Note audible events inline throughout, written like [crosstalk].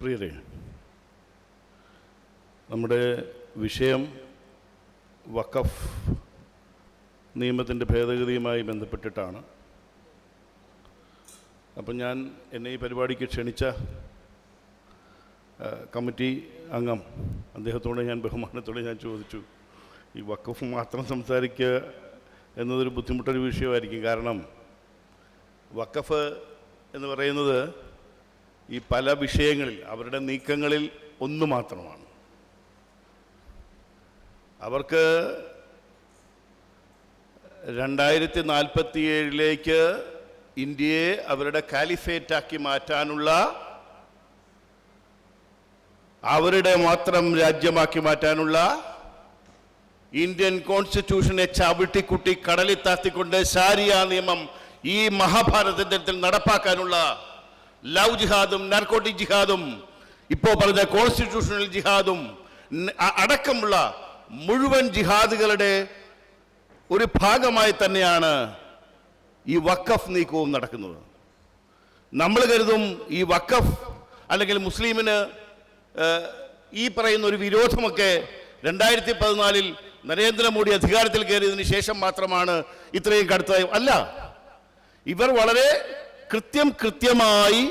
പ്രിയരെ നമ്മുടെ വിഷയം വഖഫ് നിയമത്തിന്റെ ഭേദഗതിയുമായി ബന്ധപ്പെട്ടിട്ടാണ്. അപ്പം ഞാൻ എന്നെ ഈ പരിപാടിക്ക് ക്ഷണിച്ച കമ്മിറ്റി അംഗം അദ്ദേഹത്തോട് ഞാൻ ബഹുമാനത്തോടെ ഞാൻ ചോദിച്ചു ഈ വഖഫ് മാത്രം സംസാരിക്കുക എന്നതൊരു ബുദ്ധിമുട്ടൊരു വിഷയമായിരിക്കും. കാരണം വഖഫ് എന്ന് പറയുന്നത് ഈ പല വിഷയങ്ങളിൽ അവരുടെ നീക്കങ്ങളിൽ ഒന്ന് മാത്രമാണ്. അവർക്ക് രണ്ടായിരത്തി നാൽപ്പത്തി ഏഴിലേക്ക് ഇന്ത്യയെ അവരുടെ കാലിഫേറ്റാക്കി മാറ്റാനുള്ള അവരുടെ മാത്രം രാജ്യമാക്കി മാറ്റാനുള്ള ഇന്ത്യൻ കോൺസ്റ്റിറ്റ്യൂഷനെ ചവിട്ടിക്കുട്ടി കടലിൽ താത്തിക്കൊണ്ട് ശാരിയ നിയമം ഈ മഹാഭാരതത്തിൽ നടപ്പാക്കാനുള്ള ലവ് ജിഹാദും നാർക്കോട്ടിക് ജിഹാദും ഇപ്പോൾ പറഞ്ഞ കോൺസ്റ്റിറ്റ്യൂഷണൽ ജിഹാദും അടക്കമുള്ള മുഴുവൻ ജിഹാദുകളുടെ ഒരു ഭാഗമായി തന്നെയാണ് ഈ വക്കഫ് നീക്കവും നടക്കുന്നത്. നമ്മൾ കരുതും ഈ വക്കഫ് അല്ലെങ്കിൽ മുസ്ലിമിന് ഈ പറയുന്ന ഒരു വിരോധമൊക്കെ രണ്ടായിരത്തി പതിനാലിൽ നരേന്ദ്രമോദി അധികാരത്തിൽ കയറിയതിന് ശേഷം മാത്രമാണ് ഇത്രയും കടുത്ത അല്ല ഇവർ വളരെ കൃത്യം കൃത്യമായി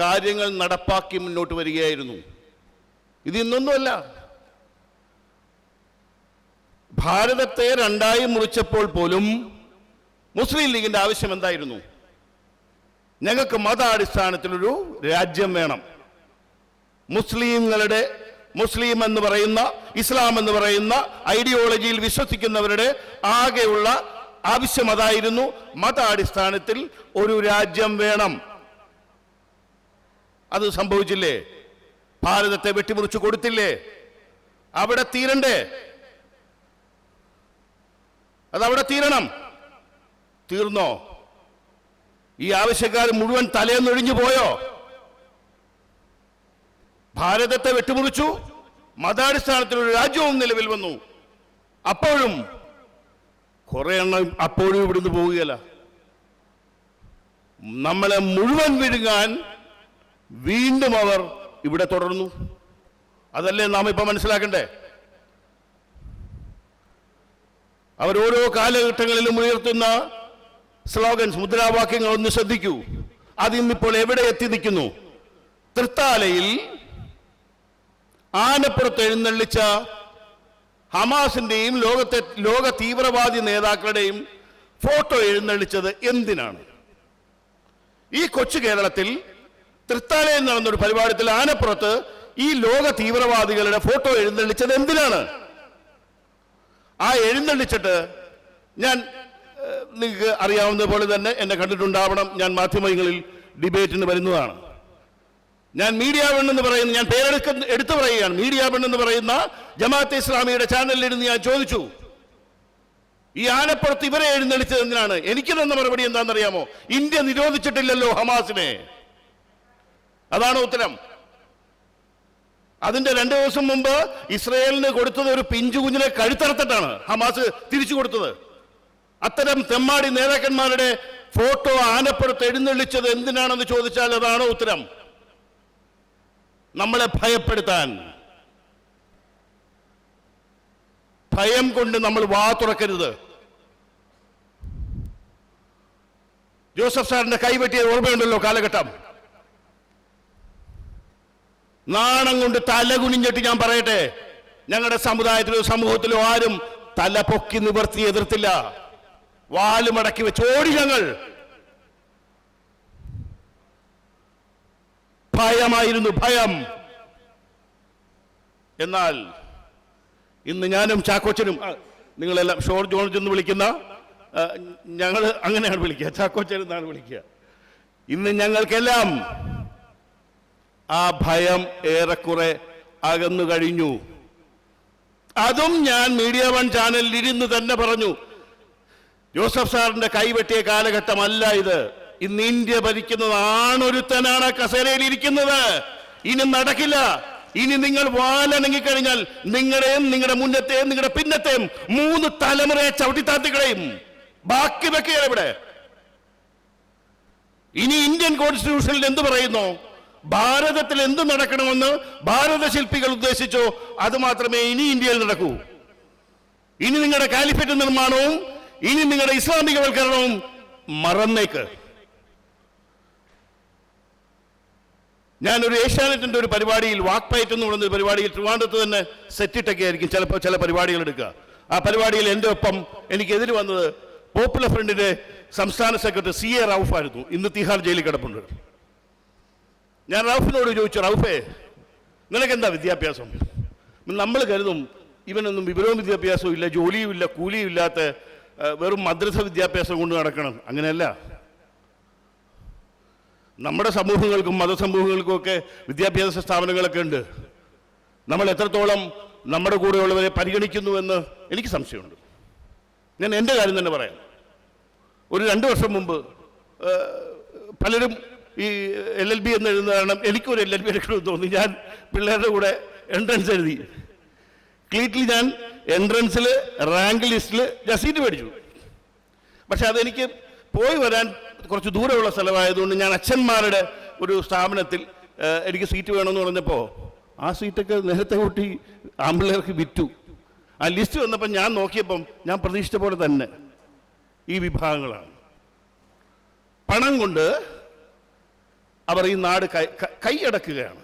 കാര്യങ്ങൾ നടപ്പാക്കി മുന്നോട്ട് വരികയായിരുന്നു. ഇത് ഇന്നൊന്നുമല്ല. ഭാരതത്തെ രണ്ടായി മുറിച്ചപ്പോൾ പോലും മുസ്ലിം ലീഗിന്റെ ആവശ്യം എന്തായിരുന്നു? ഞങ്ങൾക്ക് മതാടിസ്ഥാനത്തിലൊരു രാജ്യം വേണം. മുസ്ലിങ്ങളുടെ മുസ്ലിം എന്ന് പറയുന്ന ഇസ്ലാം എന്ന് പറയുന്ന ഐഡിയോളജിയിൽ വിശ്വസിക്കുന്നവരുടെ ആകെയുള്ള ആവശ്യം അതായിരുന്നു മതാടിസ്ഥാനത്തിൽ ഒരു രാജ്യം വേണം. അത് സംഭവിച്ചില്ലേ? ഭാരതത്തെ വെട്ടിമുറിച്ചു കൊടുത്തില്ലേ? അവിടെ തീരണ്ടേ? അതവിടെ തീരണം. തീർന്നോ? ഈ ആവശ്യക്കാർ മുഴുവൻ തലേന്നൊഴിഞ്ഞു പോയോ? ഭാരതത്തെ വെട്ടിമുറിച്ചു. മതാടിസ്ഥാനത്തിൽ ഒരു രാജ്യവും നിലവിൽ വന്നു. അപ്പോഴും കുറെ എണ്ണം അപ്പോഴും ഇവിടുന്ന് പോവുകയല്ല. നമ്മളെ മുഴുവൻ വിഴുങ്ങാൻ വീണ്ടും അവർ ഇവിടെ തുടർന്നു. അതല്ലേ നാം ഇപ്പൊ മനസ്സിലാക്കണ്ടേ? അവരോരോ കാലഘട്ടങ്ങളിലും ഉയർത്തുന്ന സ്ലോഗൻസ് മുദ്രാവാക്യങ്ങൾ ഒന്ന് ശ്രദ്ധിക്കൂ. അതിന്നിപ്പോൾ എവിടെ എത്തി നിൽക്കുന്നു? തൃത്താലയിൽ ആനപ്പുറത്ത് എഴുന്നള്ളിച്ച ഹമാസിന്റെയും ലോകത്തെ ലോക തീവ്രവാദി നേതാക്കളുടെയും ഫോട്ടോ എഴുന്നള്ളിച്ചത് എന്തിനാണ്? ഈ കൊച്ചു കേരളത്തിൽ തൃത്താലയിൽ നടന്നൊരു പരിപാടിയിൽ ആനപ്പുറത്ത് ഈ ലോക തീവ്രവാദികളുടെ ഫോട്ടോ എഴുന്നള്ളിച്ചത് എന്തിനാണ്? ആ എഴുന്നള്ളിച്ചിട്ട് ഞാൻ നിങ്ങൾക്ക് അറിയാവുന്ന പോലെ തന്നെ എന്നെ കണ്ടിട്ടുണ്ടാവണം. ഞാൻ മാധ്യമങ്ങളിൽ ഡിബേറ്റിന് വരുന്നതാണ്. ഞാൻ മീഡിയ എന്ന് പറയുന്ന. ഞാൻ പേരെടുക്ക എടുത്തു പറയുകയാണ്. മീഡിയ എന്ന് പറയുന്ന ജമാഅത്തെ ഇസ്ലാമിയുടെ ചാനലിൽ ഇരുന്ന് ഞാൻ ചോദിച്ചു. ഈ ആനപ്പുറത്ത് ഇവരെ എഴുന്നള്ളിച്ചത് എന്തിനാണ്? എനിക്ക് തന്ന മറുപടി എന്താണെന്നറിയാമോ? ഇന്ത്യ നിരോധിച്ചിട്ടില്ലല്ലോ ഹമാസിനെ. അതാണ് ഉത്തരം. അതിന്റെ രണ്ടു ദിവസം മുമ്പ് ഇസ്രയേലിന് കൊടുത്തത് ഒരു പിഞ്ചു കുഞ്ഞിനെ കഴുത്തറത്തിട്ടാണ് ഹമാസ് തിരിച്ചു കൊടുത്തത്. അത്തരം തെമ്മാടി നേതാക്കന്മാരുടെ ഫോട്ടോ ആനപ്പുറത്ത് എഴുന്നള്ളിച്ചത് എന്തിനാണെന്ന് ചോദിച്ചാൽ അതാണ് ഉത്തരം. നമ്മളെ ഭയപ്പെടുത്താൻ. ഭയം കൊണ്ട് നമ്മൾ വാ തുറക്കരുത്. ജോസഫ് സാറിന്റെ കൈവെട്ടിയ ഓർമ്മയുണ്ടല്ലോ കാലഘട്ടം. നാണം കൊണ്ട് തല കുനിഞ്ഞിട്ട് ഞാൻ പറയട്ടെ ഞങ്ങളുടെ സമുദായത്തിലോ സമൂഹത്തിലോ ആരും തല പൊക്കി നിവർത്തി എതിർത്തില്ല. വാലുമടക്കി വെച്ച് ഓടി ഞങ്ങൾ. ഭയമായിരുന്നു ഭയം. എന്നാൽ ഇന്ന് ഞാനും ചാക്കോച്ചനും നിങ്ങളെല്ലാം ഷോർ ജോർജ് എന്ന് വിളിക്കുന്ന ഞങ്ങൾ അങ്ങനെയാണ് വിളിക്കുക. ചാക്കോച്ചൻ എന്നാണ് വിളിക്കുക. ഇന്ന് ഞങ്ങൾക്കെല്ലാം ആ ഭയം ഏറെക്കുറെ അകന്നു കഴിഞ്ഞു. അതും ഞാൻ മീഡിയ വൺ ചാനലിൽ ഇരുന്ന് തന്നെ പറഞ്ഞു ജോസഫ് സാറിന്റെ കൈവെട്ടിയ കാലഘട്ടമല്ല ഇത്. ഇന്ന് ഇന്ത്യ ഭരിക്കുന്നത് ആണൊരുത്തനാണ് കസേരയിൽ ഇരിക്കുന്നത്. ഇനി നടക്കില്ല. ഇനി നിങ്ങൾ വാലണങ്ങി കഴിഞ്ഞാൽ നിങ്ങളുടെയും നിങ്ങളുടെ മുന്നത്തെയും നിങ്ങളുടെ പിന്നത്തെയും മൂന്ന് തലമുറയെ ചവിട്ടിത്താത്തുകളെയും ബാക്കി വെക്കുകയാണ് ഇവിടെ. ഇനി ഇന്ത്യൻ കോൺസ്റ്റിറ്റ്യൂഷനിൽ എന്ത് പറയുന്നു? ഭാരതത്തിൽ എന്ത് നടക്കണമെന്ന് ഭാരത ശില്പികൾ ഉദ്ദേശിച്ചു. അത് മാത്രമേ ഇനി ഇന്ത്യയിൽ നടക്കൂ. ഇനി നിങ്ങളുടെ കാലിഫറ്റ് നിർമ്മാണവും ഇനി നിങ്ങളുടെ ഇസ്ലാമികവൽക്കരണവും മറന്നേക്ക്. ഞാനൊരു ഏഷ്യാനെറ്റിന്റെ ഒരു പരിപാടിയിൽ വാക്പയറ്റ് എന്ന് പറയുന്ന പരിപാടിയിൽ ട്രിവാൻഡ്രത്ത് തന്നെ സെറ്റിട്ടൊക്കെ ആയിരിക്കും ചിലപ്പോൾ ചില പരിപാടികൾ എടുക്കുക. ആ പരിപാടിയിൽ എന്റെ ഒപ്പം എനിക്കെതിര് വന്നത് പോപ്പുലർ ഫ്രണ്ടിന്റെ സംസ്ഥാന സെക്രട്ടറി സി എ റൌഫ് ആയിരുന്നു. ഇന്ന് തിഹാർ ജയിലിൽ കിടപ്പുണ്ട്. ഞാൻ റൌഫിനോട് ചോദിച്ചു റൌഫേ നിനക്കെന്താ വിദ്യാഭ്യാസം? നമ്മൾ കരുതും ഇവനൊന്നും വിവരവും വിദ്യാഭ്യാസവും ഇല്ല ജോലിയും ഇല്ല കൂലിയും ഇല്ലാത്ത വെറും മദ്രസ വിദ്യാഭ്യാസം കൊണ്ട് നടക്കണം. അങ്ങനെയല്ല. നമ്മുടെ സമൂഹങ്ങൾക്കും മതസമൂഹങ്ങൾക്കും ഒക്കെ വിദ്യാഭ്യാസ സ്ഥാപനങ്ങളൊക്കെ ഉണ്ട്. നമ്മൾ എത്രത്തോളം നമ്മുടെ കൂടെയുള്ളവരെ പരിഗണിക്കുന്നുവെന്ന് എനിക്ക് സംശയമുണ്ട്. ഞാൻ എന്റെ കാര്യം തന്നെ പറയാം. ഒരു രണ്ട് വർഷം മുമ്പ് പലരും ഈ എൽ എൽ ബി എന്ന് എഴുതുന്ന കാരണം എനിക്കൊരു എൽ എൽ ബി എടുക്കണമെന്ന് തോന്നി. ഞാൻ പിള്ളേരുടെ കൂടെ എൻട്രൻസ് എഴുതി. ക്ലീറ്റിൽ ഞാൻ എൻട്രൻസിൽ റാങ്ക് ലിസ്റ്റിൽ ഞാൻ സീറ്റ് മേടിച്ചു. പക്ഷെ അതെനിക്ക് പോയി വരാൻ കുറച്ച് ദൂരമുള്ള സ്ഥലമായതുകൊണ്ട് ഞാൻ അച്ഛന്മാരുടെ ഒരു സ്ഥാപനത്തിൽ എനിക്ക് സീറ്റ് വേണമെന്ന് പറഞ്ഞപ്പോൾ ആ സീറ്റൊക്കെ നേരത്തെ കൂട്ടി ആമ്പിള്ളേർക്ക് വിറ്റു. ആ ലിസ്റ്റ് വന്നപ്പോൾ ഞാൻ നോക്കിയപ്പം ഞാൻ പ്രതീക്ഷിച്ച പോലെ തന്നെ ഈ വിഭാഗങ്ങളാണ്. പണം കൊണ്ട് അവർ ഈ നാട് കൈയടക്കുകയാണ്.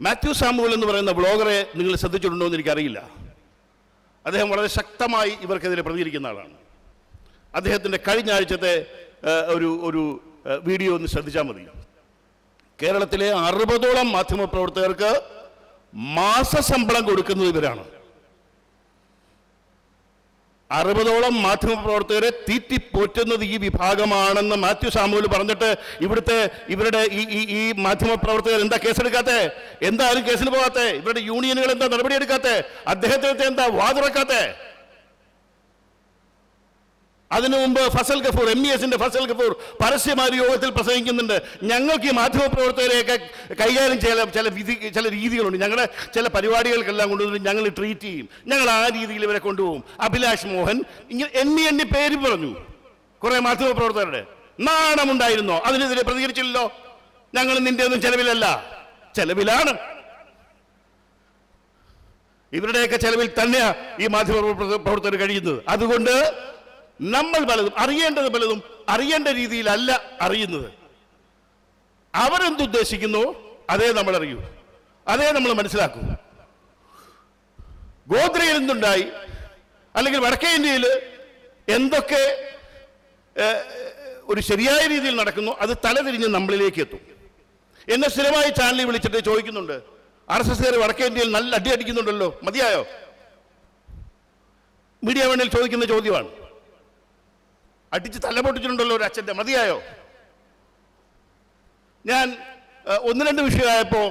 മാത്യു സാമുവൽ എന്ന് പറയുന്ന ബ്ലോഗറെ നിങ്ങൾ ശ്രദ്ധിച്ചിട്ടുണ്ടോ എന്ന് എനിക്കറിയില്ല. അദ്ദേഹം വളരെ ശക്തമായി ഇവർക്കെതിരെ പ്രതികരിക്കുന്ന ആളാണ്. അദ്ദേഹത്തിന്റെ കഴിഞ്ഞ ആഴ്ചത്തെ ഒരു ഒരു വീഡിയോ ഒന്ന് ശ്രദ്ധിച്ചാൽ മതി. കേരളത്തിലെ അറുപതോളം മാധ്യമപ്രവർത്തകർക്ക് മാസശമ്പളം കൊടുക്കുന്നത് ഇവരാണ്. അറുപതോളം മാധ്യമപ്രവർത്തകരെ തീറ്റിപ്പോറ്റുന്നത് ഈ വിഭാഗമാണെന്ന് മാത്യു സാമൂൽ പറഞ്ഞിട്ട് ഇവിടുത്തെ ഇവരുടെ ഈ ഈ ഈ മാധ്യമപ്രവർത്തകർ എന്താ കേസെടുക്കാത്തേ? എന്തായാലും കേസിന് പോകാത്തേ? ഇവരുടെ യൂണിയനുകൾ എന്താ നടപടിയെടുക്കാത്തേ? അദ്ദേഹത്തെ എന്താ വാതുറക്കാത്തെ? അതിനു മുമ്പ് ഫസൽ ഗഫൂർ എം ഇ എസിന്റെ ഫസൽ ഗഫൂർ പരസ്യമാരി യോഗത്തിൽ പ്രസംഗിക്കുന്നുണ്ട്. ഞങ്ങൾക്ക് ഈ മാധ്യമപ്രവർത്തകരെയൊക്കെ കൈകാര്യം ചെയ്യാൻ ചില വിധി ചില രീതികളുണ്ട്. ഞങ്ങളുടെ ചില പരിപാടികൾക്കെല്ലാം കൊണ്ടുവന്ന് ഞങ്ങൾ ട്രീറ്റ് ചെയ്യും. ഞങ്ങൾ ആ രീതിയിൽ ഇവരെ കൊണ്ടുപോകും. അഭിലാഷ് മോഹൻ ഇങ്ങനെ എണ്ണി എണ്ണി പേര് പറഞ്ഞു കുറെ മാധ്യമപ്രവർത്തകരുടെ. നാണമുണ്ടായിരുന്നോ? അതിനെതിരെ പ്രതികരിച്ചില്ലല്ലോ? ഞങ്ങൾ നിന്റെ ഒന്നും ചെലവിലല്ല. ചെലവിലാണ്. ഇവരുടെയൊക്കെ ചെലവിൽ തന്നെയാ ഈ മാധ്യമ പ്രവർത്തകർ കഴിയുന്നത്. അതുകൊണ്ട് നമ്മൾ പലതും അറിയേണ്ടത് പലതും അറിയേണ്ട രീതിയിലല്ല അറിയുന്നത്. അവരെന്തുദ്ദേശിക്കുന്നു അതേ നമ്മൾ അറിയൂ അതേ നമ്മൾ മനസ്സിലാക്കൂ. ഗോദ്രയിൽ എന്തുണ്ടായി? അല്ലെങ്കിൽ വടക്കേ ഇന്ത്യയിൽ എന്തൊക്കെ ഒരു ശരിയായ രീതിയിൽ നടക്കുന്നു അത് തലതിരിഞ്ഞ് നമ്മളിലേക്ക് എത്തും. എന്നെ സ്ഥിരമായി ചാനലിൽ വിളിച്ചിട്ട് ചോദിക്കുന്നുണ്ട് ആർ എസ് എസ്കാർ വടക്കേ ഇന്ത്യയിൽ നല്ല അടി അടിക്കുന്നുണ്ടല്ലോ മതിയായോ? മീഡിയ വേണ്ടിയിൽ ചോദിക്കുന്ന ചോദ്യമാണ്. അടിച്ച് തലപൊട്ടിച്ചിട്ടുണ്ടല്ലോ ഒരു അച്ഛന്റെ. മതിയായോ? ഞാൻ ഒന്ന് രണ്ട് വിഷയമായപ്പോൾ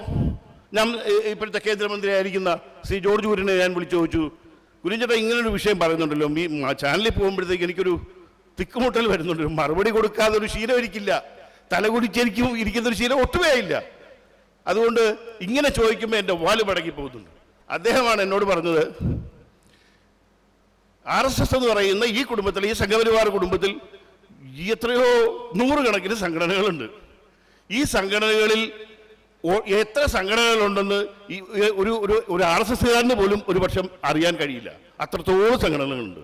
ഞാൻ ഇപ്പോഴത്തെ കേന്ദ്രമന്ത്രിയായിരിക്കുന്ന ശ്രീ ജോർജ് കുര്യനെ ഞാൻ വിളിച്ചു ചോദിച്ചു. കുര്യൻചേട്ടാ ഇങ്ങനൊരു വിഷയം പറയുന്നുണ്ടല്ലോ. ഈ ചാനലിൽ പോകുമ്പോഴത്തേക്ക് എനിക്കൊരു തിക്കുമുട്ടൽ വരുന്നുണ്ട് മറുപടി കൊടുക്കാതെ ഒരു ശീലം ഇരിക്കില്ല തലകുടിച്ചെനിക്കും ഇരിക്കുന്ന ഒരു ശീലം ഒട്ടുമേ ഇല്ല. അതുകൊണ്ട് ഇങ്ങനെ ചോദിക്കുമ്പോൾ എന്റെ വാൽ മടങ്ങി പോകുന്നുണ്ട്. അദ്ദേഹമാണ് എന്നോട് പറഞ്ഞത് ആർ എസ് എസ് എന്ന് പറയുന്ന ഈ കുടുംബത്തിൽ ഈ സംഘപരിവാർ കുടുംബത്തിൽ എത്രയോ നൂറുകണക്കിന് സംഘടനകളുണ്ട്. ഈ സംഘടനകളിൽ എത്ര സംഘടനകളുണ്ടെന്ന് ഈ ഒരു ഒരു ഒരു ആർ എസ് എസ്കാരന് പോലും ഒരു പക്ഷം അറിയാൻ കഴിയില്ല. അത്രത്തോളം സംഘടനകളുണ്ട്.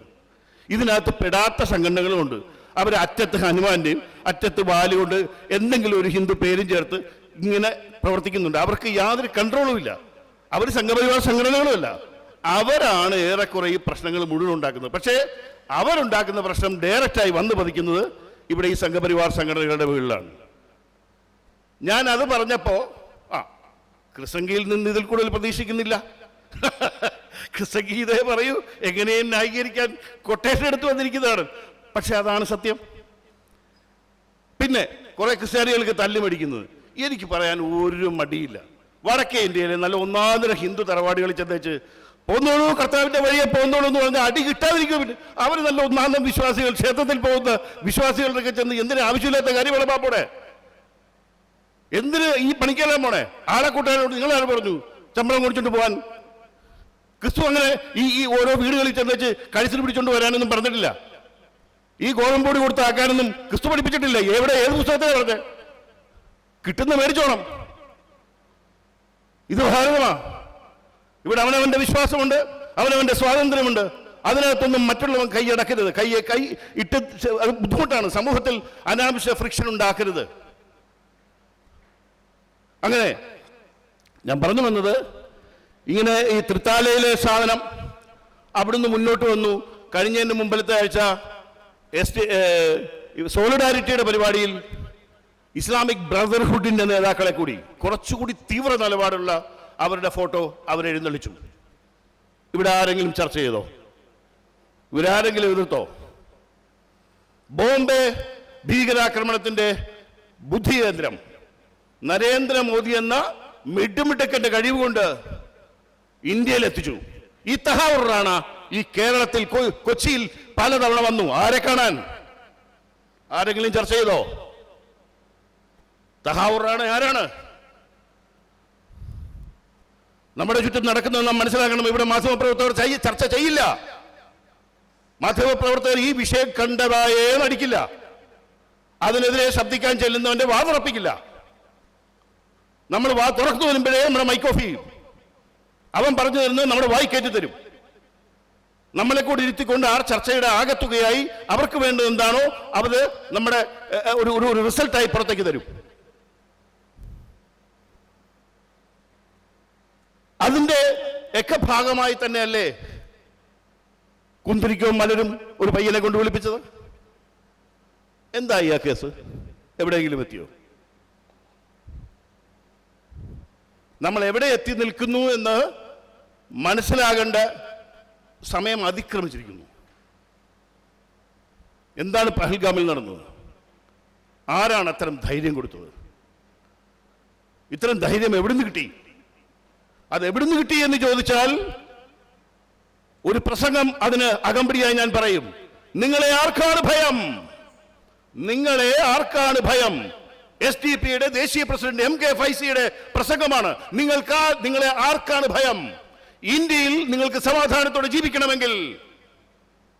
ഇതിനകത്ത് പെടാത്ത സംഘടനകളുമുണ്ട്. അവർ അറ്റത്ത് ഹനുമാന്റെയും അറ്റത്ത് വാലുകൊണ്ട് എന്തെങ്കിലും ഒരു ഹിന്ദു പേരും ചേർത്ത് ഇങ്ങനെ പ്രവർത്തിക്കുന്നുണ്ട്. അവർക്ക് യാതൊരു കൺട്രോളും ഇല്ല. അവർ സംഘപരിവാർ സംഘടനകളുമല്ല അവരാണ് ഏറെക്കുറെ ഈ പ്രശ്നങ്ങൾ മുഴുവൻ ഉണ്ടാക്കുന്നത്. പക്ഷേ അവരുണ്ടാക്കുന്ന പ്രശ്നം ഡയറക്റ്റായി വന്നു പതിക്കുന്നത് ഇവിടെ ഈ സംഘപരിവാർ സംഘടനകളുടെ വീട്ടിലാണ്. ഞാൻ അത് പറഞ്ഞപ്പോൾ ആ കൃസംഗിയിൽ നിന്ന് ഇതിൽ കൂടുതൽ പ്രതീക്ഷിക്കുന്നില്ല. [laughs] ക്രിസംഗി ഇതേ പറയൂ എങ്ങനെയും ന്യായീകരിക്കാൻ കൊട്ടേഷൻ എടുത്തു വന്നിരിക്കുന്നതാണ്. പക്ഷെ അതാണ് സത്യം. പിന്നെ കുറെ ക്രിസ്ത്യാനികൾക്ക് തല്ലുമടിക്കുന്നത് എനിക്ക് പറയാൻ ഒരു മടിയില്ല. വടക്കേ ഇന്ത്യയിലെ നല്ല ഒന്നാന്തര ഹിന്ദു തറവാടികളിൽ ചെന്നേച്ച് പോന്നോളൂ കർത്താവിന്റെ വഴിയെ പോന്നോളൂ എന്ന് പറഞ്ഞാൽ അടി കിട്ടാതിരിക്കും അവർ നല്ല ഒന്നാന്തം വിശ്വാസികൾ ക്ഷേത്രത്തിൽ പോകുന്ന വിശ്വാസികളുടെ ചെന്ന് എന്തിനു ആവശ്യമില്ലാത്ത കാര്യം പാപ്പോടെ എന്തിന് ഈ പണിക്കെല്ലാം പോണേ? ആളെ കൂട്ടാനോട് നിങ്ങളാണ് പറഞ്ഞു? ശമ്പളം കുടിച്ചോണ്ട് പോകാൻ ക്രിസ്തു അങ്ങനെ ഈ ഈ ഓരോ വീടുകളിൽ ചെന്ന് വെച്ച് കഴിച്ചിൽ പിടിച്ചോണ്ട് വരാനൊന്നും പറഞ്ഞിട്ടില്ല. ഈ ഗോതമ്പൊടി കൊടുത്ത് ആക്കാനൊന്നും ക്രിസ്തു പഠിപ്പിച്ചിട്ടില്ല. എവിടെ ഏത് പുസ്തകത്തിലാണ് പറഞ്ഞത് കിട്ടുന്ന മേടിച്ചോണം. ഇത് ഭാരതമാ ഇവിടെ അവനവന്റെ വിശ്വാസമുണ്ട് അവനവന്റെ സ്വാതന്ത്ര്യമുണ്ട്. അതിനകത്തൊന്നും മറ്റുള്ളവൻ കൈയടക്കരുത് കൈയെ കൈ ഇട്ട് ബുദ്ധിമുട്ടാണ്. സമൂഹത്തിൽ അനാവശ്യ ഫ്രിക്ഷൻ ഉണ്ടാക്കരുത്. അങ്ങനെ ഞാൻ പറഞ്ഞു വന്നത് ഇങ്ങനെ ഈ തൃത്താലയിലെ സാധനം അവിടുന്ന് മുന്നോട്ട് വന്നു. കഴിഞ്ഞതിന് മുമ്പിലത്തെ ആഴ്ച എസ് ടി സോളിഡാരിറ്റിയുടെ പരിപാടിയിൽ ഇസ്ലാമിക് ബ്രദർഹുഡിന്റെ നേതാക്കളെ കൂടി കുറച്ചുകൂടി തീവ്ര നിലപാടുള്ള അവരുടെ ഫോട്ടോ അവരെഴുന്നള്ളിച്ചു ഇവിടെ ആരെങ്കിലും ചർച്ച ചെയ്തോ? ഇവരാരെങ്കിലും എതിർത്തോ? ബോംബെ ഭീകരാക്രമണത്തിന്റെ ബുദ്ധി കേന്ദ്രം നരേന്ദ്രമോദി എന്ന മിടുമിടുക്കന്റെ കഴിവുകൊണ്ട് ഇന്ത്യയിൽ എത്തിച്ചു ഈ തഹാവൂറാണ് ഈ കേരളത്തിൽ കൊച്ചിയിൽ പലതവണ വന്നു. ആരെ കാണാൻ? ആരെങ്കിലും ചർച്ച ചെയ്തോ? തഹാവൂറാണ് ആരാണ്? നമ്മുടെ ചുറ്റും നടക്കുന്നത് നാം മനസ്സിലാക്കണം. ഇവിടെ മാധ്യമപ്രവർത്തകർ ചർച്ച ചെയ്യില്ല. മാധ്യമപ്രവർത്തകർ ഈ വിഷയം കണ്ടതായേ നടിക്കില്ല അതിനെതിരെ ശബ്ദിക്കാൻ ചെല്ലുന്നവന്റെ വാ തുറപ്പിക്കില്ല. നമ്മൾ വാ തുറക്കു വരുമ്പോഴേ നമ്മുടെ മൈക്ക് ഓഫ് ചെയ്യും. അവൻ പറഞ്ഞു തരുന്നത് നമ്മുടെ വായി കയറ്റി തരും. നമ്മളെ കൂടി ഇരുത്തിക്കൊണ്ട് ആ ചർച്ചയുടെ ആകത്തുകയായി അവർക്ക് വേണ്ടത് എന്താണോ അത് നമ്മുടെ ഒരു ഒരു റിസൾട്ടായി പുറത്തേക്ക് തരും. അതിന്റെ ഒക്കെ ഭാഗമായി തന്നെയല്ലേ കുന്തിരിക്കവും മലരും ഒരു പയ്യനെ കൊണ്ട് വിളിപ്പിച്ചത്? എന്തായി ആ കേസ്? എവിടെയെങ്കിലും എത്തിയോ? നമ്മൾ എവിടെ എത്തി നിൽക്കുന്നു എന്ന് മനസ്സിലാകേണ്ട സമയം അതിക്രമിച്ചിരിക്കുന്നു. എന്താണ് പഹൽഗാമിൽ നടന്നത്? ആരാണ് അത്തരം ധൈര്യം കൊടുത്തത്? ഇത്തരം ധൈര്യം എവിടുന്ന് കിട്ടി? അത് എവിടുന്ന് കിട്ടി എന്ന് ചോദിച്ചാൽ ഒരു പ്രസംഗം അതിന് അകമ്പടിയായി ഞാൻ പറയും. നിങ്ങളെ ആർക്കാണ് ഭയം? നിങ്ങളെ ആർക്കാണ് ഭയം? എസ് ഡി പിയുടെ ദേശീയ പ്രസിഡന്റ് എം കെ ഫൈസിയുടെ പ്രസംഗമാണ്. നിങ്ങൾക്ക് നിങ്ങളെ ആർക്കാണ് ഭയം? ഇന്ത്യയിൽ നിങ്ങൾക്ക് സമാധാനത്തോടെ ജീവിക്കണമെങ്കിൽ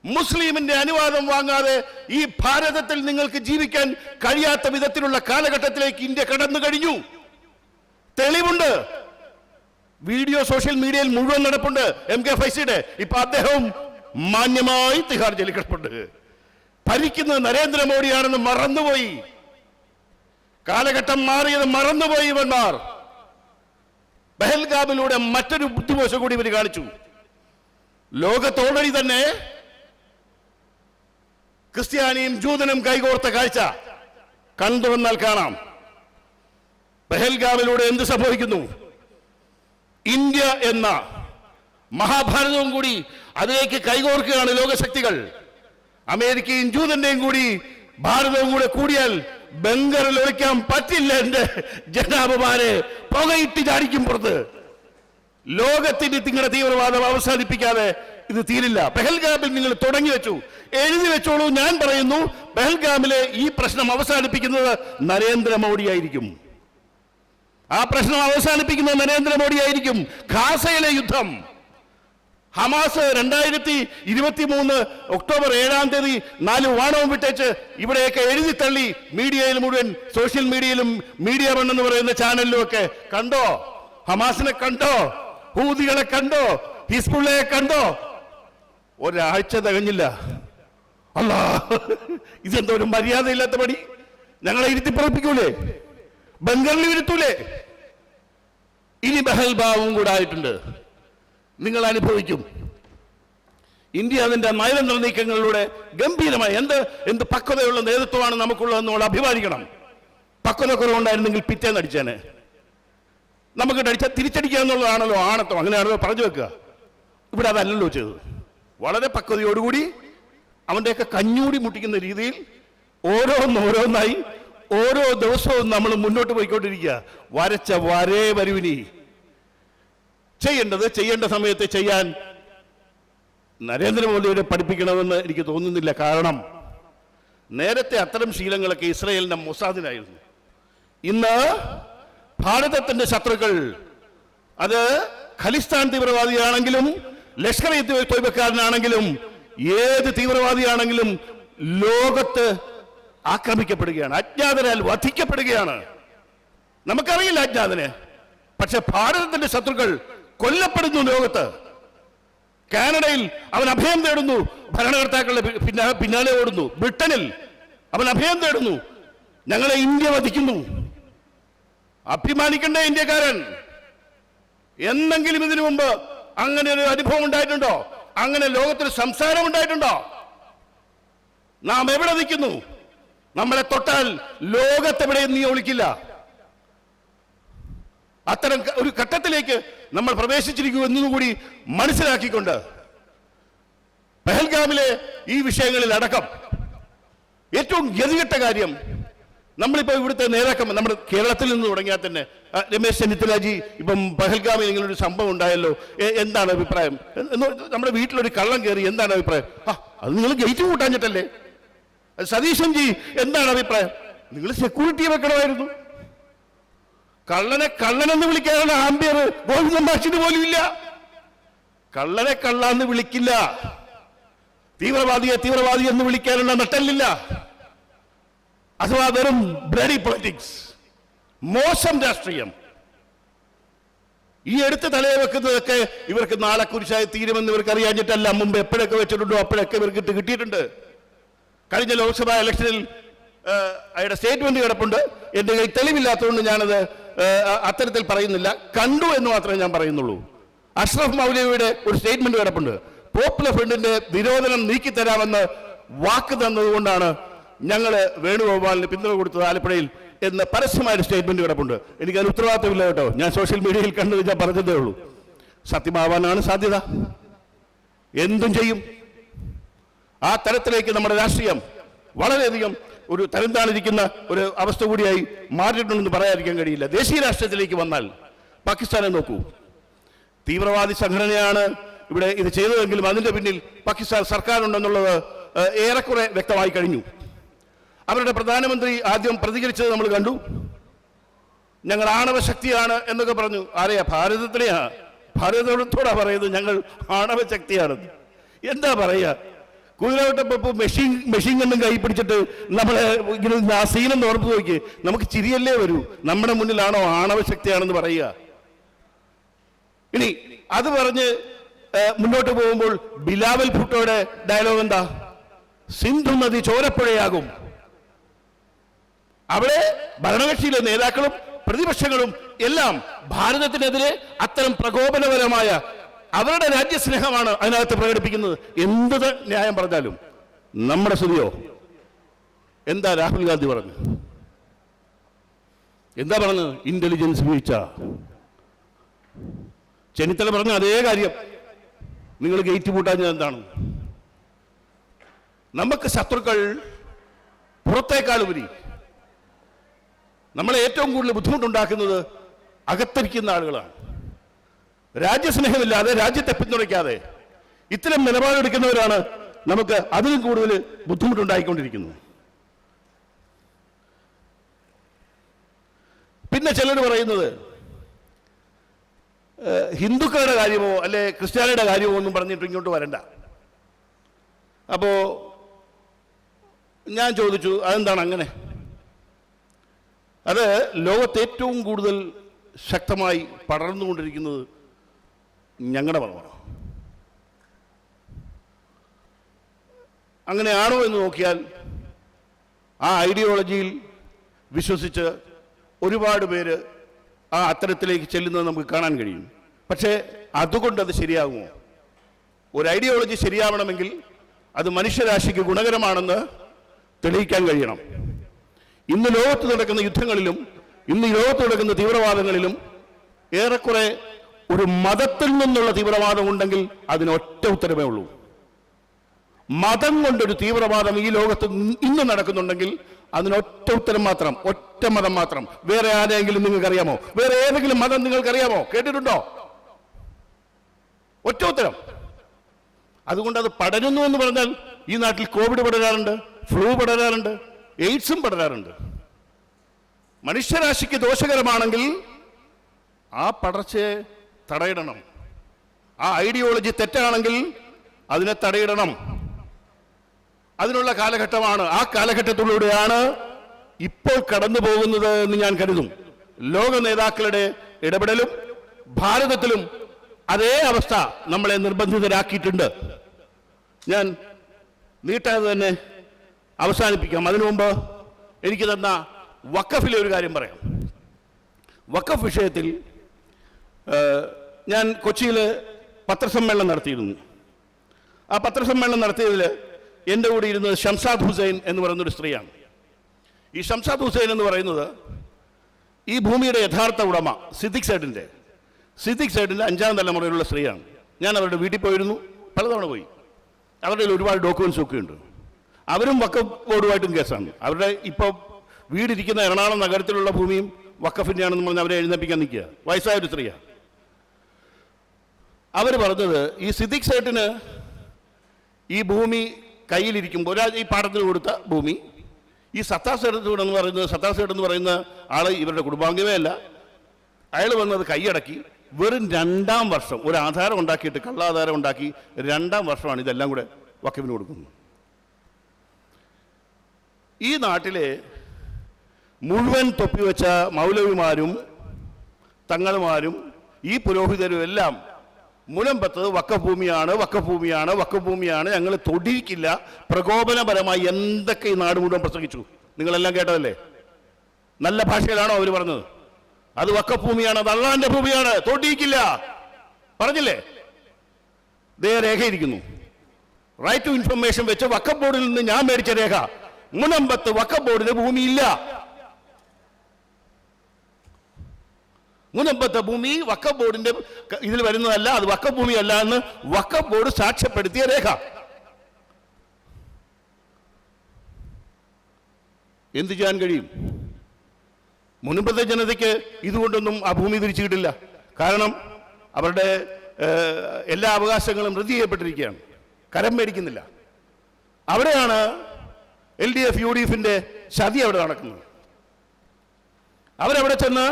മുസ്ലിമിന്റെ അനുവാദം വാങ്ങാതെ ഈ ഭാരതത്തിൽ നിങ്ങൾക്ക് ജീവിക്കാൻ കഴിയാത്ത വിധത്തിലുള്ള കാലഘട്ടത്തിലേക്ക് ഇന്ത്യ കടന്നു കഴിഞ്ഞു. തെളിവുണ്ട്. വീഡിയോ സോഷ്യൽ മീഡിയയിൽ മുഴുവൻ നടപ്പുണ്ട്. M K ഫൈസിയുടെ. ഇപ്പൊ അദ്ദേഹവും മാന്യമായി തിഹാർ ജയിലിൽ കിടപ്പുണ്ട്. ഭരിക്കുന്നത് നരേന്ദ്രമോദിയാണെന്ന് മറന്നുപോയി. കാലഘട്ടം മാറിയത് മറന്നുപോയി ഇവന്മാർ. ബഹൽഗാമിലൂടെ മറ്റൊരു ബുദ്ധിമോശം കൂടി ഇവർ കാണിച്ചു. ലോകത്തോടടി തന്നെ ക്രിസ്ത്യാനിയും ജൂതനും കൈകോർത്ത കാഴ്ച. കണ്ടുവന്നാൽ കാണാം. ബഹൽഗാമിലൂടെ എന്ത് സംഭവിക്കുന്നു? ഇന്ത്യ എന്ന മഹാഭാരതവും കൂടി അതിലേക്ക് കൈകോർക്കുകയാണ് ലോകശക്തികൾ. അമേരിക്കയും ജൂതന്റെയും കൂടി ഭാരതവും കൂടെ കൂടിയാൽ ബംഗറിൽ ഒളിക്കാൻ പറ്റില്ല എന്റെ ജനാബുമാരെ. പുകയിട്ട് ചാടിക്കും പുറത്ത്. ലോകത്തിന്റെ നിങ്ങളുടെ തീവ്രവാദം അവസാനിപ്പിക്കാതെ ഇത് തീരില്ല. പെഹൽഗാമിൽ നിങ്ങൾ തുടങ്ങി വെച്ചു. എഴുതി വെച്ചോളൂ ഞാൻ പറയുന്നു പെഹൽഗാമിലെ ഈ പ്രശ്നം അവസാനിപ്പിക്കുന്നത് നരേന്ദ്രമോദി ആയിരിക്കും ആ പ്രശ്നം അവസാനിപ്പിക്കുന്നത് നരേന്ദ്രമോദി ആയിരിക്കും. ഖാസയിലെ യുദ്ധം. ഹമാസ് രണ്ടായിരത്തി ഇരുപത്തി മൂന്ന് ഒക്ടോബർ ഏഴാം തീയതി നാല് വാണവും വിട്ടേച്ച് ഇവിടെയൊക്കെ എഴുതി തള്ളി മീഡിയയിൽ മുഴുവൻ സോഷ്യൽ മീഡിയയിലും മീഡിയ വൺ എന്ന് പറയുന്ന ചാനലിലും ഒക്കെ കണ്ടോ? ഹമാസിനെ കണ്ടോ? ഹൂതികളെ കണ്ടോ? ഹിസ്ബുള്ളയെ കണ്ടോ? ഒരാഴ്ച തികഞ്ഞില്ല. അല്ല ഇതെന്തോ ഒരു മര്യാദയില്ലാത്ത പണി? ഞങ്ങളെ ഇരുത്തി പറപ്പിക്കൂലേ ബംഗറിൽ വരുത്തൂലേ? ഇനി ബഹൽഭാവും കൂടെ ആയിട്ടുണ്ട്. നിങ്ങൾ അനുഭവിക്കും. ഇന്ത്യ അതിന്റെ നയതന്ത്ര നീക്കങ്ങളിലൂടെ ഗംഭീരമായി എന്ത് എന്ത് പക്വതയുള്ള നേതൃത്വമാണ് നമുക്കുള്ളതെന്ന് നമ്മൾ അഭിമാനിക്കണം. പക്വത കുറവുണ്ടായിരുന്നെങ്കിൽ പിറ്റേ അടിച്ചേനെ. നമുക്ക് അടിച്ചാൽ തിരിച്ചടിക്കുക എന്നുള്ളതാണല്ലോ ആണത്വം അങ്ങനെയാണല്ലോ പറഞ്ഞു വെക്കുക. ഇവിടെ അതല്ലല്ലോ ചെയ്തത്. വളരെ പക്വതയോടുകൂടി അവന്റെയൊക്കെ കഞ്ഞൂടി മുട്ടിക്കുന്ന രീതിയിൽ ഓരോന്നോരോന്നായി ഓരോ ദിവസവും നമ്മൾ മുന്നോട്ട് പോയിക്കൊണ്ടിരിക്കുക. വരച്ച വരേ വരുവിനി. ചെയ്യേണ്ടത് ചെയ്യേണ്ട സമയത്ത് ചെയ്യാൻ നരേന്ദ്രമോദിയുടെ പഠിപ്പിക്കണമെന്ന് എനിക്ക് തോന്നുന്നില്ല. കാരണം നേരത്തെ അത്തരം ശീലങ്ങളൊക്കെ ഇസ്രയേലിന്റെ മൊസാദിനായിരുന്നു. ഇന്ന് ഭാരതത്തിന്റെ ശത്രുക്കൾ അത് ഖലിസ്ഥാൻ തീവ്രവാദിയാണെങ്കിലും ലഷ്കർ തോയ്ബക്കാരനാണെങ്കിലും ഏത് തീവ്രവാദിയാണെങ്കിലും ലോകത്ത് ആക്രമിക്കപ്പെടുകയാണ് അജ്ഞാതനാൽ വധിക്കപ്പെടുകയാണ്. നമുക്കറിയില്ല അജ്ഞാതനെ പക്ഷെ ഭാരതത്തിന്റെ ശത്രുക്കൾ കൊല്ലപ്പെടുന്നു ലോകത്ത്. കാനഡയിൽ അവൻ അഭയം തേടുന്നു ഭരണകർത്താക്കളുടെ പിന്നാലെ ഓടുന്നു. ബ്രിട്ടനിൽ അവൻ അഭയം തേടുന്നു ഞങ്ങളെ ഇന്ത്യ വധിക്കുന്നു. അഭിമാനിക്കണ്ടേ ഇന്ത്യക്കാരൻ. എന്തെങ്കിലും ഇതിനു മുമ്പ് അങ്ങനെ ഒരു അനുഭവം ഉണ്ടായിട്ടുണ്ടോ? അങ്ങനെ ലോകത്തിൽ സംസാരം ഉണ്ടായിട്ടുണ്ടോ? നാം എവിടെ നിൽക്കുന്നു? നമ്മളെ തൊട്ടാൽ ലോകത്തെവിടെയും നീ ഒളിക്കില്ല അത്തരം ഒരു ഘട്ടത്തിലേക്ക് നമ്മൾ പ്രവേശിച്ചിരിക്കൂ എന്നതുകൂടി മനസ്സിലാക്കിക്കൊണ്ട് പെഹൽഗാമിലെ ഈ വിഷയങ്ങളിൽ അടക്കം ഏറ്റവും ഗതികെട്ട കാര്യം നമ്മളിപ്പോ ഇവിടുത്തെ നേതാക്കം നമ്മുടെ കേരളത്തിൽ നിന്ന് തുടങ്ങിയാൽ തന്നെ രമേശ് ചെന്നിത്തലാജി ഇപ്പം പഹൽഗാമിൽ ഇങ്ങനൊരു സംഭവം ഉണ്ടായല്ലോ എന്താണ് അഭിപ്രായം? നമ്മുടെ വീട്ടിലൊരു കള്ളം കയറി എന്താണ് അഭിപ്രായം? ആ അത് നിങ്ങൾ ഗേറ്റ് കൂട്ടാഞ്ഞിട്ടല്ലേ? സതീശൻ ജി എന്താണ് അഭിപ്രായം? നിങ്ങൾ സെക്യൂരിറ്റി വെക്കണമായിരുന്നു. കള്ളനെ കള്ളനെന്ന് വിളിക്കാനുള്ള ആംബിയർ ഗോവിന്ദൻ മാഷിന് പോലും ഇല്ല. കള്ളനെ കള്ളാന്ന് വിളിക്കില്ല. തീവ്രവാദിയെ തീവ്രവാദി എന്ന് വിളിക്കാനുള്ള നട്ടല്ലില്ല. അഥവാ വെറും ബ്ലഡി പൊളിറ്റിക്സ് മോശം രാഷ്ട്രീയം. ഈ എടുത്ത് തലയെ വെക്കുന്നതൊക്കെ ഇവർക്ക് നാളെ കുരിശായി തീരുമെന്ന് ഇവർക്ക് അറിയാഞ്ഞിട്ടല്ല മുമ്പ് എപ്പോഴൊക്കെ വെച്ചിട്ടുണ്ടോ? അപ്പോഴൊക്കെ ഇവർക്ക് കിട്ടിയിട്ടുണ്ട്. കഴിഞ്ഞ ലോക്സഭാ ഇലക്ഷനിൽ അയാളുടെ സ്റ്റേറ്റ്മെന്റ് കിടപ്പുണ്ട്. എന്റെ കയ്യിൽ തെളിവില്ലാത്തതുകൊണ്ട് ഞാനത് അത്തരത്തിൽ പറയുന്നില്ല. കണ്ടു എന്ന് മാത്രമേ ഞാൻ പറയുന്നുള്ളൂ. അഷ്റഫ് മൗലവിയുടെ ഒരു സ്റ്റേറ്റ്മെന്റ് കിടപ്പുണ്ട്. പോപ്പുലർ ഫ്രണ്ടിന്റെ നിരോധനം നീക്കിത്തരാമെന്ന് വാക്ക് തന്നതുകൊണ്ടാണ് ഞങ്ങൾ വേണുഗോപാലിന് പിന്തുണ കൊടുത്തത് ആലപ്പുഴയിൽ എന്ന് പരസ്യമായൊരു സ്റ്റേറ്റ്മെന്റ് കിടപ്പുണ്ട്. എനിക്ക് അതിന് ഉത്തരവാദിത്തമില്ല കേട്ടോ. ഞാൻ സോഷ്യൽ മീഡിയയിൽ കണ്ടു ഞാൻ പറഞ്ഞതേ ഉള്ളൂ. സത്യമാവാനാണ് സാധ്യത. എന്തും ചെയ്യും. ആ തരത്തിലേക്ക് നമ്മുടെ രാഷ്ട്രീയം വളരെയധികം ഒരു തരംതാണിരിക്കുന്ന ഒരു അവസ്ഥ കൂടിയായി മാറിയിട്ടുണ്ടെന്ന് പറയാതിരിക്കാൻ കഴിയില്ല. ദേശീയ രാഷ്ട്രീയത്തിലേക്ക് വന്നാൽ പാകിസ്ഥാനെ നോക്കൂ. തീവ്രവാദി സംഘടനയാണ് ഇവിടെ ഇത് ചെയ്തതെങ്കിലും അതിന്റെ പിന്നിൽ പാകിസ്ഥാൻ സർക്കാരുണ്ടെന്നുള്ളത് ഏറെക്കുറെ വ്യക്തമായി കഴിഞ്ഞു. അവരുടെ പ്രധാനമന്ത്രി ആദ്യം പ്രതികരിച്ചത് നമ്മൾ കണ്ടു. ഞങ്ങൾ ആണവശക്തിയാണ് എന്നൊക്കെ പറഞ്ഞു. ആരെയാ? ഭാരതത്തിലെയാ ഭാരതത്തോടാ പറയുന്നത് ഞങ്ങൾ ആണവശക്തിയാണെന്ന് എന്താ പറയുക? കുതിരവട്ടപ്പോ മെഷീൻ മെഷീൻ കണ്ടും കൈ പിടിച്ചിട്ട് നമ്മളെ ഇങ്ങനെ ആ സീനെന്ന് ഓർത്ത് നോക്കി നമുക്ക് ചിരിയല്ലേ വരൂ. നമ്മുടെ മുന്നിലാണോ ആണവശക്തിയാണെന്ന് പറയുക. ഇനി അത് പറഞ്ഞ് മുന്നോട്ട് പോകുമ്പോൾ ബിലാവൽ ഭുട്ടോയുടെ ഡയലോഗ് എന്താ? സിന്ധു നദി ചോരപ്പുഴയാകും. അവിടെ ഭരണകക്ഷിയിലെ നേതാക്കളും പ്രതിപക്ഷങ്ങളും എല്ലാം ഭാരതത്തിനെതിരെ അത്തരം പ്രകോപനപരമായ അവരുടെ രാജ്യസ്നേഹമാണ് അതിനകത്ത് പ്രകടിപ്പിക്കുന്നത്. എന്ത് ന്യായം പറഞ്ഞാലും നമ്മുടെ സ്ഥിതിയോ എന്താ രാഹുൽ ഗാന്ധി പറഞ്ഞു? എന്താ പറഞ്ഞത് ഇന്റലിജൻസ് വീഴ്ച. ചെന്നിത്തല പറഞ്ഞ അതേ കാര്യം. നിങ്ങൾ ഗേറ്റ് പൂട്ടാഞ്ഞത് എന്താണ്? നമുക്ക് ശത്രുക്കൾ പുറത്തേക്കാൾ ഉപരി നമ്മളെ ഏറ്റവും കൂടുതൽ ബുദ്ധിമുട്ടുണ്ടാക്കുന്നത് അകത്തിരിക്കുന്ന ആളുകളാണ്. രാജ്യസ്നേഹമില്ലാതെ രാജ്യത്തെ പിന്തുണയ്ക്കാതെ ഇത്തരം നിലപാടെടുക്കുന്നവരാണ് നമുക്ക് അതിലും കൂടുതൽ ബുദ്ധിമുട്ടുണ്ടായിക്കൊണ്ടിരിക്കുന്നത്. പിന്നെ ചിലർ പറയുന്നത് ഹിന്ദുക്കളുടെ കാര്യമോ അല്ലെ ക്രിസ്ത്യാനിയുടെ കാര്യമോ ഒന്നും പറഞ്ഞിട്ട് ഇങ്ങോട്ട് വരണ്ട. അപ്പോ ഞാൻ ചോദിച്ചു അതെന്താണ് അങ്ങനെ? അത് ലോകത്ത് ഏറ്റവും കൂടുതൽ ശക്തമായി പടർന്നുകൊണ്ടിരിക്കുന്നത് ഞങ്ങളുടെ മതമാണ് അങ്ങനെയാണോ എന്ന് നോക്കിയാൽ ആ ഐഡിയോളജിയിൽ വിശ്വസിച്ച് ഒരുപാട് പേര് ആ അത്തരത്തിലേക്ക് ചെല്ലുന്നത് നമുക്ക് കാണാൻ കഴിയും. പക്ഷേ അതുകൊണ്ട് അത് ശരിയാകുമോ? ഒരു ഐഡിയോളജി ശരിയാവണമെങ്കിൽ അത് മനുഷ്യരാശിക്ക് ഗുണകരമാണെന്ന് തെളിയിക്കാൻ കഴിയണം. ഇന്ന് ലോകത്ത് നടക്കുന്ന യുദ്ധങ്ങളിലും ഇന്ന് ലോകത്ത് നടക്കുന്ന തീവ്രവാദങ്ങളിലും ഏറെക്കുറെ ഒരു മതത്തിൽ നിന്നുള്ള തീവ്രവാദം ഉണ്ടെങ്കിൽ അതിന് ഒറ്റ ഉത്തരമേ ഉള്ളൂ. മതം കൊണ്ടൊരു തീവ്രവാദം ഈ ലോകത്ത് ഇന്ന് നടക്കുന്നുണ്ടെങ്കിൽ അതിനൊറ്റ ഉത്തരം മാത്രം ഒറ്റ മതം മാത്രം. വേറെ ആരെങ്കിലും നിങ്ങൾക്കറിയാമോ? വേറെ ഏതെങ്കിലും മതം നിങ്ങൾക്കറിയാമോ? കേട്ടിട്ടുണ്ടോ? ഒറ്റ ഉത്തരം. അതുകൊണ്ട് അത് പടരുന്നു എന്ന് പറഞ്ഞാൽ ഈ നാട്ടിൽ കോവിഡ് പടരാറുണ്ട് ഫ്ലൂ പടരാറുണ്ട് എയ്ഡ്സും പടരാറുണ്ട്. മനുഷ്യരാശിക്ക് ദോഷകരമാണെങ്കിൽ ആ പടർച്ചയെ തടയിടണം. ആ ഐഡിയോളജി തെറ്റാണെങ്കിൽ അതിനെ തടയിടണം. അതിനുള്ള കാലഘട്ടമാണ്. ആ കാലഘട്ടത്തിലൂടെയാണ് ഇപ്പോൾ കടന്നു പോകുന്നത് എന്ന് ഞാൻ കരുതും. ലോക നേതാക്കളുടെ ഇടപെടലും ഭാരതത്തിലും അതേ അവസ്ഥ നമ്മളെ നിർബന്ധിതരാക്കിയിട്ടുണ്ട്. ഞാൻ നീട്ടാതെ തന്നെ അവസാനിപ്പിക്കാം. അതിനു മുമ്പ് എനിക്ക് തന്ന വക്കഫിലെ ഒരു കാര്യം പറയാം. വക്കഫ് വിഷയത്തിൽ ഞാൻ കൊച്ചിയിൽ പത്രസമ്മേളനം നടത്തിയിരുന്നു. ആ പത്രസമ്മേളനം നടത്തിയതിൽ എന്റെ കൂടെ ഇരുന്നത് ഷംസാദ് ഹുസൈൻ എന്ന് പറയുന്നൊരു സ്ത്രീയാണ്. ഈ ഷംസാദ് ഹുസൈൻ എന്ന് പറയുന്നത് ഈ ഭൂമിയുടെ യഥാർത്ഥ ഉടമ സിദ്ദിഖ് സൈഡിന്റെ സിദ്ദിഖ് സൈഡിന്റെ അഞ്ചാം തലമുറയിലുള്ള സ്ത്രീയാണ്. ഞാൻ അവരുടെ വീട്ടിൽ പോയിരുന്നു പലതവണ പോയി. അവരുടെ ഒരുപാട് ഡോക്യുമെന്റ്സ് ഒക്കെ ഉണ്ട്. അവരും വക്കഫ് ബോർഡുമായിട്ടും കേസാണ്. അവരുടെ ഇപ്പോൾ വീടിരിക്കുന്ന എറണാകുളം നഗരത്തിലുള്ള ഭൂമിയും വക്കഫിന്റെയാണെന്ന് പറഞ്ഞ് അവരെ എഴുന്നേപ്പിക്കാൻ നിൽക്കുക. വയസ്സായ ഒരു സ്ത്രീയാണ്. അവർ പറഞ്ഞത് ഈ സിദ്ദിഖ് സേട്ടിന് ഈ ഭൂമി കയ്യിലിരിക്കുമ്പോൾ ഒരാൾ ഈ പാടത്തിന് കൊടുത്ത ഭൂമി ഈ സത്താ സേട്ട് എന്ന് പറയുന്നത് സത്താ സേട്ട് എന്ന് പറയുന്ന ആൾ ഇവരുടെ കുടുംബാംഗമേ അല്ല. അയാൾ വന്നത് കൈയടക്കി വെറും രണ്ടാം വർഷം ഒരു ആധാരം ഉണ്ടാക്കിയിട്ട് കള്ളാധാരം ഉണ്ടാക്കി രണ്ടാം വർഷമാണ് ഇതെല്ലാം കൂടെ വക്കവിന് കൊടുക്കുന്നത്. ഈ നാട്ടിലെ മുഴുവൻ തൊപ്പിവെച്ച മൗലവിമാരും തങ്ങളുമാരും ഈ പുരോഹിതരും എല്ലാം മുനമ്പത്ത് വക്കഭൂമിയാണ് വക്കഭൂമിയാണ് വക്കഭൂമിയാണ്. ഞങ്ങൾ തൊടിയിക്കില്ല പ്രകോപനപരമായി എന്തൊക്കെ ഈ നാട് മുഴുവൻ പ്രസംഗിച്ചു? നിങ്ങളെല്ലാം കേട്ടതല്ലേ? നല്ല ഭാഷയിലാണോ അവർ പറഞ്ഞത്? അത് വക്കഭൂമിയാണ് അത് അള്ളാന്റെ ഭൂമിയാണ്. തൊടിയിക്കില്ല പറഞ്ഞില്ലേ? ദേ രേഖയിരിക്കുന്നു. റൈറ്റ് ടു ഇൻഫർമേഷൻ വെച്ച് വക്കബോർഡിൽ നിന്ന് ഞാൻ മേടിച്ച രേഖ. മുനമ്പത്ത് വക്കബോർഡിന് ഭൂമിയില്ല. മുനമ്പത്തെ ഭൂമി വക്ക ബോർഡിന്റെ ഇതിൽ വരുന്നതല്ല അത് വക്ക ഭൂമിയല്ല എന്ന് വക്ക ബോർഡ് സാക്ഷ്യപ്പെടുത്തിയ രേഖ. എന്ത് ചെയ്യാൻ കഴിയും? മുൻപത്തെ ജനതയ്ക്ക് ഇതുകൊണ്ടൊന്നും ആ ഭൂമി തിരിച്ചു കിട്ടില്ല കാരണം അവരുടെ എല്ലാ അവകാശങ്ങളും റദ്ദ് ചെയ്യപ്പെട്ടിരിക്കുകയാണ് കരം മേടിക്കുന്നില്ല. അവിടെയാണ് L D F U D എഫിന്റെ ചതി അവിടെ നടക്കുന്നത്. അവരവിടെ ചെന്ന്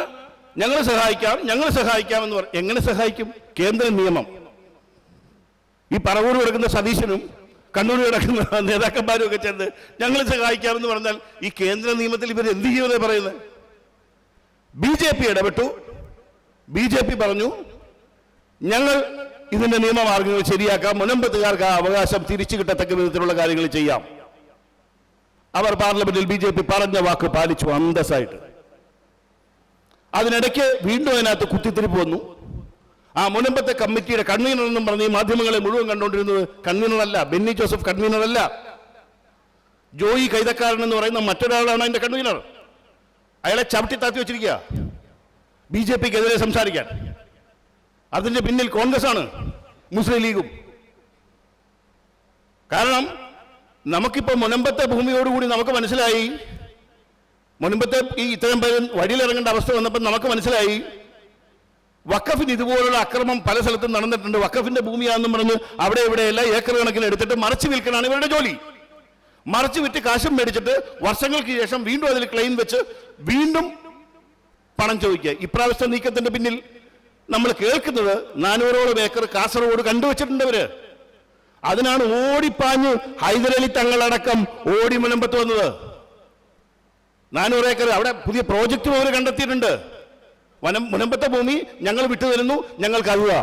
ഞങ്ങൾ സഹായിക്കാം ഞങ്ങൾ സഹായിക്കാം എന്ന് പറഞ്ഞു എങ്ങനെ സഹായിക്കും? കേന്ദ്ര നിയമം. ഈ പറവൂർ കിടക്കുന്ന സതീശനും കണ്ണൂർ കിടക്കുന്ന നേതാക്കന്മാരും ഒക്കെ ചേർന്ന് ഞങ്ങൾ സഹായിക്കാമെന്ന് പറഞ്ഞാൽ ഈ കേന്ദ്ര നിയമത്തിൽ ഇവർ എന്ത് ചെയ്യുമെന്ന് പറയുന്നത്? ബി ജെ പി ഇടപെട്ടു. ബി ജെ പി പറഞ്ഞു ഞങ്ങൾ ഇതിന്റെ നിയമമാർഗങ്ങൾ ശരിയാക്കാം മുനമ്പത്തുകാർക്ക് ആ അവകാശം തിരിച്ചു കിട്ടത്തക്ക വിധത്തിലുള്ള കാര്യങ്ങൾ ചെയ്യാം. അവർ പാർലമെന്റിൽ ബി ജെ പി പറഞ്ഞ വാക്ക് പാലിച്ചു അന്തസ്സായിട്ട്. അതിനിടയ്ക്ക് വീണ്ടും അതിനകത്ത് കുത്തിത്തിരിപ്പ് വന്നു. ആ മുനമ്പത്തെ കമ്മിറ്റിയുടെ കൺവീനർ എന്നും പറഞ്ഞ് ഈ മാധ്യമങ്ങളെ മുഴുവൻ കണ്ടുകൊണ്ടിരുന്നത് കൺവീനറല്ല ബെന്നി ജോസഫ് കൺവീനറല്ല. ജോയി കൈതക്കാരൻ എന്ന് പറയുന്ന മറ്റൊരാളാണ് അതിന്റെ കൺവീനർ. അയാളെ ചവിട്ടി താത്തി വെച്ചിരിക്കുക. ബി ജെ പിക്കെതിരെ സംസാരിക്കാൻ. അതിന്റെ പിന്നിൽ കോൺഗ്രസ് ആണ് മുസ്ലിം ലീഗും. കാരണം നമുക്കിപ്പോൾ മുനമ്പത്തെ ഭൂമിയോടുകൂടി നമുക്ക് മനസ്സിലായി മുൻപത്തെ ഈ ഇത്തരം പേര് വഴിയിലിറങ്ങേണ്ട അവസ്ഥ വന്നപ്പോൾ നമുക്ക് മനസ്സിലായി. വക്കഫിന് ഇതുപോലുള്ള അക്രമം പല സ്ഥലത്തും നടന്നിട്ടുണ്ട്. വക്കഫിന്റെ ഭൂമിയാണെന്നും പറഞ്ഞ് അവിടെ ഇവിടെയല്ല ഏക്കർ കണക്കിന് എടുത്തിട്ട് മറച്ചു വിൽക്കണാണ് ഇവരുടെ ജോലി. മറച്ചു വിറ്റ് കാശും മേടിച്ചിട്ട് വർഷങ്ങൾക്ക് ശേഷം വീണ്ടും അതിൽ ക്ലെയിം വെച്ച് വീണ്ടും പണം ചോദിക്കുക. ഇപ്രാവശ്യത്തെ നീക്കത്തിന്റെ പിന്നിൽ നമ്മൾ കേൾക്കുന്നത് നാനൂറോളം ഏക്കർ കാസർഗോഡ് കണ്ടുവച്ചിട്ടുണ്ട് അവർ അതിനാണ് ഓടിപ്പാഞ്ഞ് ഹൈദരലി തങ്ങളടക്കം ഓടി മുനമ്പത്ത് വന്നത്. നാനൂറ് ഏക്കർ അവിടെ പുതിയ പ്രോജക്റ്റ് അവർ കണ്ടെത്തിയിട്ടുണ്ട്. വനം മുനമ്പത്തെ ഭൂമി ഞങ്ങൾ വിട്ടുതരുന്നു ഞങ്ങൾക്ക് അറിയുക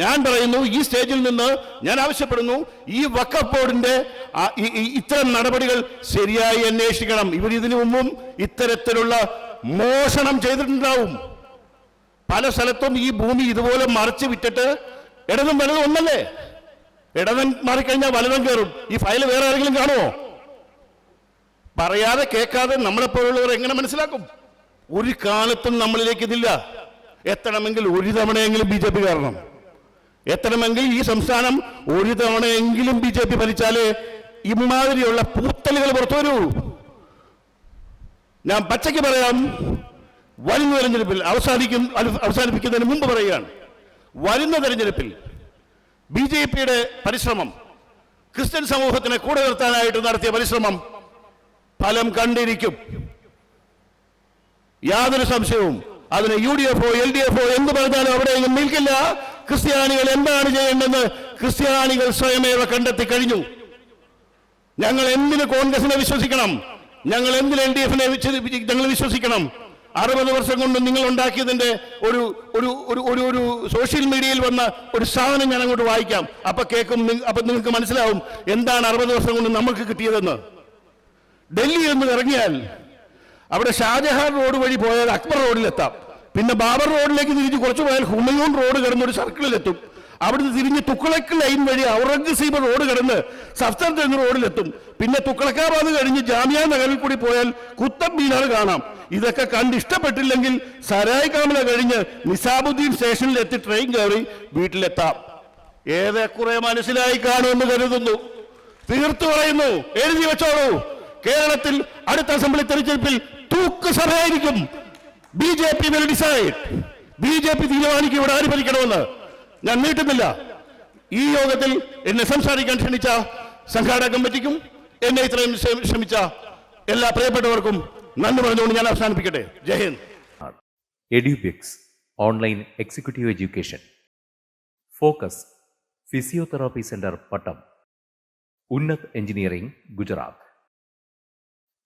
ഞാൻ പറയുന്നു ഈ സ്റ്റേജിൽ നിന്ന് ഞാൻ ആവശ്യപ്പെടുന്നു ഈ വക്കഫ് ബോർഡിന്റെ ഇത്തരം നടപടികൾ ശരിയായി അന്വേഷിക്കണം. ഇവർ ഇതിനു മുമ്പും ഇത്തരത്തിലുള്ള മോഷണം ചെയ്തിട്ടുണ്ടാവും. പല സ്ഥലത്തും ഈ ഭൂമി ഇതുപോലെ മറിച്ച് വിറ്റിട്ട് ഇടതും വലതും ഒന്നല്ലേ? ഇടതും മാറിക്കഴിഞ്ഞാൽ വലതും കയറും. ഈ ഫയൽ വേറെ ആരെങ്കിലും കാണുമോ? പറയാതെ കേൾക്കാതെ നമ്മളെപ്പോലുള്ളവർ എങ്ങനെ മനസ്സിലാക്കും? ഒരു കാലത്തും നമ്മളിലേക്ക് ഇതില്ല എത്തണമെങ്കിൽ ഒരു തവണയെങ്കിലും ബി ജെ പി കാരണം എത്തണമെങ്കിൽ ഈ സംസ്ഥാനം ഒരു തവണയെങ്കിലും ബി ജെ പി ഭരിച്ചാലേ ഇമാതിരിയുള്ള പൂത്തലുകൾ പുറത്തു വരൂ. ഞാൻ പച്ചയ്ക്ക് പറയാം വരുന്ന തെരഞ്ഞെടുപ്പിൽ അവസാനിക്കും അവസാനിപ്പിക്കുന്നതിന് മുമ്പ് പറയുകയാണ്. വരുന്ന തെരഞ്ഞെടുപ്പിൽ ബി ജെ പിയുടെ പരിശ്രമം ക്രിസ്ത്യൻ സമൂഹത്തിനെ കൂടെ നിർത്താനായിട്ട് നടത്തിയ പരിശ്രമം ഫലം കണ്ടിരിക്കും. യാതൊരു സംശയവും. അതിന് യു ഡി എഫോ എൽ ഡി എഫോ എന്ത് പറഞ്ഞാലും അവിടെയൊന്നും നിൽക്കില്ല. ക്രിസ്ത്യാനികൾ എന്താണ് ചെയ്യേണ്ടതെന്ന് ക്രിസ്ത്യാനികൾ സ്വയമേവ കണ്ടെത്തി കഴിഞ്ഞു. ഞങ്ങൾ എന്തിന് കോൺഗ്രസിനെ വിശ്വസിക്കണം? ഞങ്ങൾ എന്തിന് എൽ ഡി എഫിനെ ഞങ്ങൾ വിശ്വസിക്കണം? അറുപത് വർഷം കൊണ്ട് നിങ്ങൾ ഉണ്ടാക്കിയതിന്റെ ഒരു ഒരു ഒരു ഒരു ഒരു സോഷ്യൽ മീഡിയയിൽ വന്ന ഒരു സാധനം ഞാൻ അങ്ങോട്ട് വായിക്കാം. അപ്പൊ കേൾക്കും അപ്പൊ നിങ്ങൾക്ക് മനസ്സിലാവും എന്താണ് അറുപത് വർഷം കൊണ്ട് നമുക്ക് കിട്ടിയതെന്ന്. ഡൽഹി എന്ന് ഇറങ്ങിയാൽ അവിടെ ഷാജഹാൻ റോഡ് വഴി പോയാൽ അക്ബർ റോഡിലെത്താം. പിന്നെ ബാബർ റോഡിലേക്ക് തിരിഞ്ഞ് കുറച്ച് പോയാൽ ഹുമയൂൺ റോഡ് കിടന്ന് ഒരു സർക്കിളിലെത്തും. അവിടുന്ന് തിരിഞ്ഞ് തുക്കളക്ക് ലൈൻ വഴി ഔറംഗസീബ് റോഡ് കിടന്ന് സഫ്തർ എന്ന റോഡിലെത്തും. പിന്നെ തുക്കളക്കാബാദ് കഴിഞ്ഞ് ജാമിയ നഗറിൽ കൂടി പോയാൽ കുത്തബ് മീനാർ കാണാം. ഇതൊക്കെ കണ്ട് ഇഷ്ടപ്പെട്ടില്ലെങ്കിൽ സരായ് കാമല കഴിഞ്ഞ് സ്റ്റേഷനിൽ എത്തി ട്രെയിൻ കയറി വീട്ടിലെത്താം. ഏതെക്കുറെ മനസ്സിലായി കാണുമെന്ന് കരുതുന്നു. തീർത്തു പറയുന്നു. എഴുതി വെച്ചോളൂ. കേരളത്തിൽ അടുത്ത അസംബ്ലി തെരഞ്ഞെടുപ്പിൽ തൂക്ക് സഭയായിരിക്കും. B J P will decide. B J P തീരുമാനിക്കും ഇവിടെ ആര് ഭരിക്കണമെന്ന്. ഞാൻ നീട്ടുന്നില്ല. ഈ യോഗത്തിൽ എന്നെ സംസാരിക്കാൻ ക്ഷണിച്ച സംഘാടക കമ്മിറ്റിക്കും എന്നെ ഇത്രയും ക്ഷ- ക്ഷമിച്ച എല്ലാ പ്രിയപ്പെട്ടവർക്കും നന്ദി പറഞ്ഞുകൊണ്ട് ഞാൻ അവസാനിപ്പിക്കട്ടെ. Jai Hind. Edubix online executive education. Focus physiotherapy centre Pattom. Unnat engineering Gujarat.